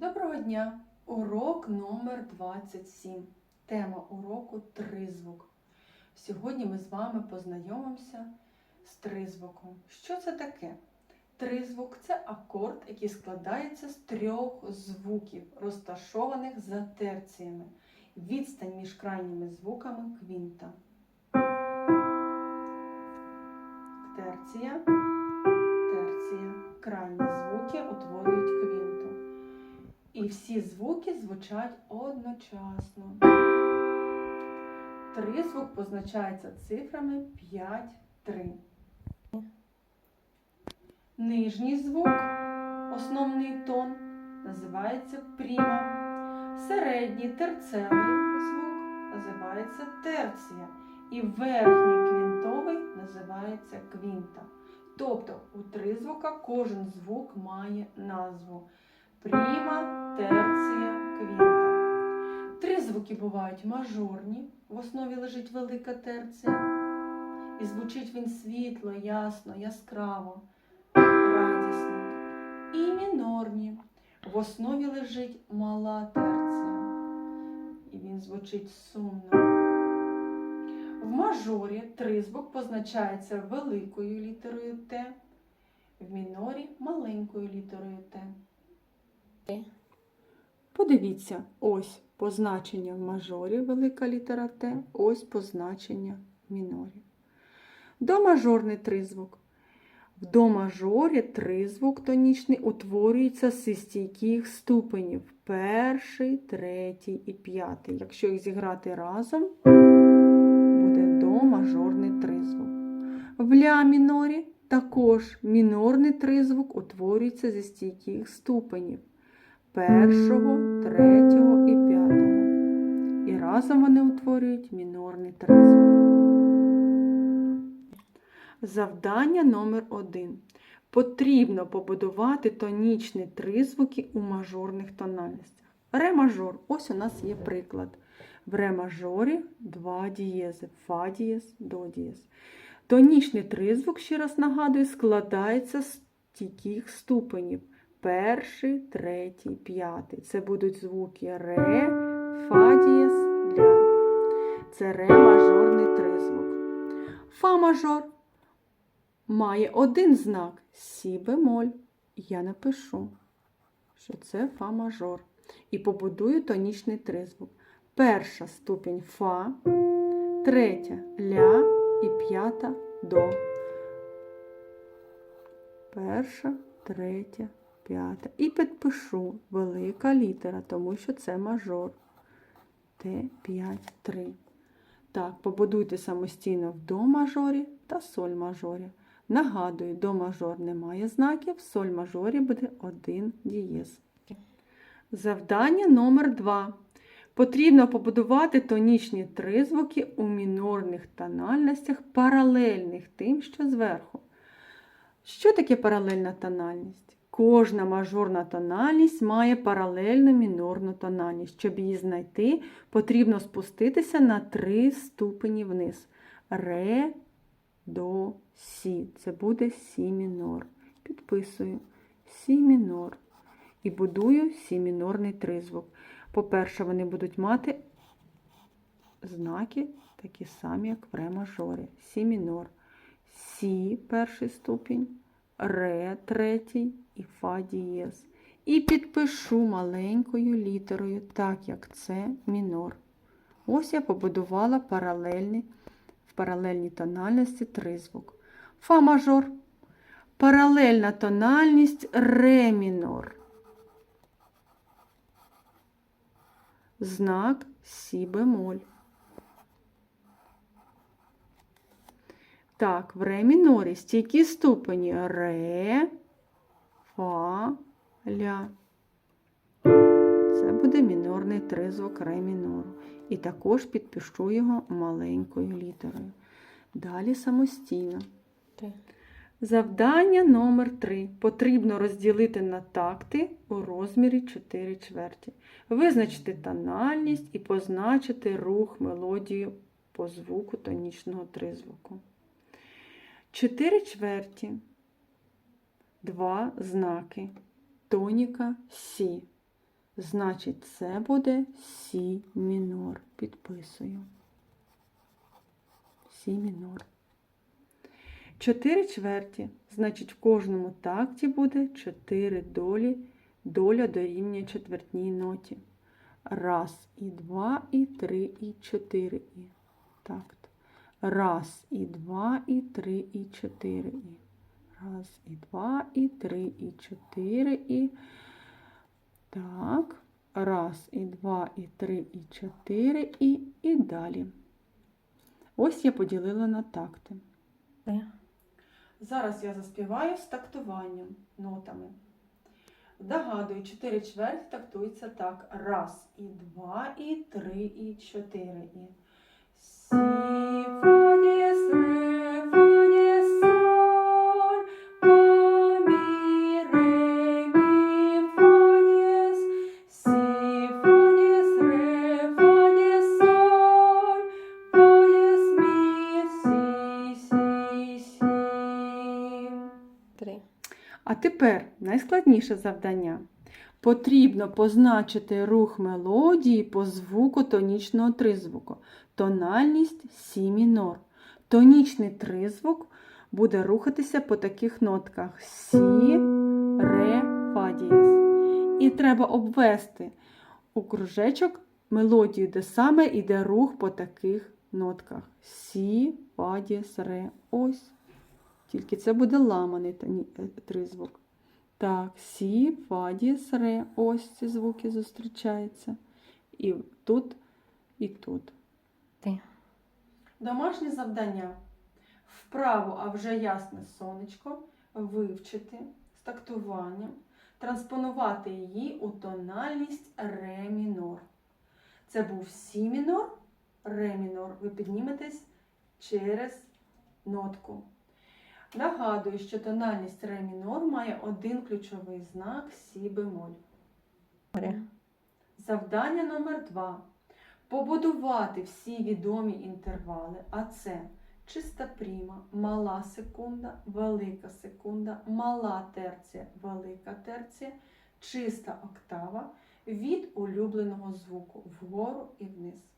Доброго дня! Урок номер 27. Тема уроку тризвук. Сьогодні ми з вами познайомимося з тризвуком. Що це таке? Тризвук це акорд, який складається з трьох звуків, розташованих за терціями. Відстань між крайніми звуками квінта. Терція, терція. Крайні звуки утворюють квінту. Всі звуки звучать одночасно. Тризвук позначається цифрами 5, 3. Нижній звук, основний тон, називається пріма. Середній терцевий звук називається терція. І верхній квінтовий називається квінта. Тобто у тризвука кожен звук має назву. Пріма, терція, квінта. Три звуки бувають мажорні, в основі лежить велика терція. І звучить він світло, ясно, яскраво, радісно. І мінорні. В основі лежить мала терція. І він звучить сумно. В мажорі тризвук позначається великою літерою Т, в мінорі маленькою літерою Т. Подивіться, ось позначення в мажорі велика літера Т, ось позначення в мінорі. Домажорний тризвук. В домажорі тризвук тонічний утворюється зі стійких ступенів перший, третій і п'ятий. Якщо їх зіграти разом, буде домажорний тризвук. В ля мінорі також мінорний тризвук утворюється зі стійких ступенів першого, третього і п'ятого. І разом вони утворюють мінорний тризвук. Завдання номер один. Потрібно побудувати тонічні тризвуки у мажорних тональностях. Ре мажор. Ось у нас є приклад. В ре мажорі два дієзи. Фа дієз, до дієз. Тонічний тризвук, ще раз нагадую, складається з стійких ступенів. Перший, третій, п'ятий. Це будуть звуки ре, фа дієз, ля. Це ре мажорний тризвук. Фа мажор має один знак сі бемоль. Я напишу, що це фа мажор. І побудую тонічний тризвук. Перша ступінь фа, третя ля і п'ята до. Перша, третя, п'ята. І підпишу велика літера, тому що це мажор. Т5, 3. Так, побудуйте самостійно в до мажорі та соль мажорі. Нагадую, до мажор немає знаків, в соль мажорі буде один дієз. Завдання номер 2. Потрібно побудувати тонічні тризвуки у мінорних тональностях, паралельних тим, що зверху. Що таке паралельна тональність? Кожна мажорна тональність має паралельну мінорну тональність. Щоб її знайти, потрібно спуститися на три ступені вниз. Ре, до, сі. Це буде сі мінор. Підписую сі мінор. І будую сі мінорний тризвук. По-перше, вони будуть мати знаки такі самі, як в ре мажорі. Сі мінор. Сі перший ступінь, ре третій і фа дієз. І підпишу маленькою літерою, так як це мінор. Ось я побудувала паралельний, в паралельній тональності тризвук. Фа мажор. Паралельна тональність ре мінор. Знак сі бемоль. Так, в ре мінорі стійкі ступені ре, фа, ля. Це буде мінорний тризвук ре мінору. І також підпишу його маленькою літерою. Далі самостійно. Завдання номер 3. Потрібно розділити на такти у розмірі 4 чверті. Визначити тональність і позначити рух мелодії по звуку тонічного тризвуку. 4 чверті, два знаки, тоніка Сі. Значить, це буде Сі мінор. Підписую. Сі мінор. 4 чверті. Значить, в кожному такті буде 4 долі. Доля дорівнює четвертній ноті. Раз, і два, і три, і чотири. І такт. Раз, і два, і три, і чотири. І. Раз, і два, і три, і чотири. І. Так. Раз, і два, і три, і чотири. І, і далі. Ось я поділила на такти. Зараз я заспіваю з тактуванням нотами. Догадую, 4 чверті тактується так. Раз, і два, і три, і чотири. І Сі, фа, А тепер найскладніше завдання. Потрібно позначити рух мелодії по звуку тонічного тризвуку. Тональність Сі мінор. Тонічний тризвук буде рухатися по таких нотках Сі, Ре, Фа дієс. І треба обвести у кружечок мелодію, де саме йде рух по таких нотках. Сі, Фа дієс, Ре. Ось. Тільки це буде ламаний тоні- е, тризвук. Так, сі, фа, дієс, ре. Ось ці звуки зустрічаються. І тут, і тут. Ти. Домашнє завдання. Вправо, а вже ясне сонечко, вивчити з тактуванням, транспонувати її у тональність ре мінор. Це був сі мінор, ре мінор. Ви підніметесь через нотку. Нагадую, що тональність ре мінор має один ключовий знак сі бемоль. Завдання номер два. Побудувати всі відомі інтервали, а це чиста пріма, мала секунда, велика секунда, мала терція, велика терція, чиста октава від улюбленого звуку вгору і вниз.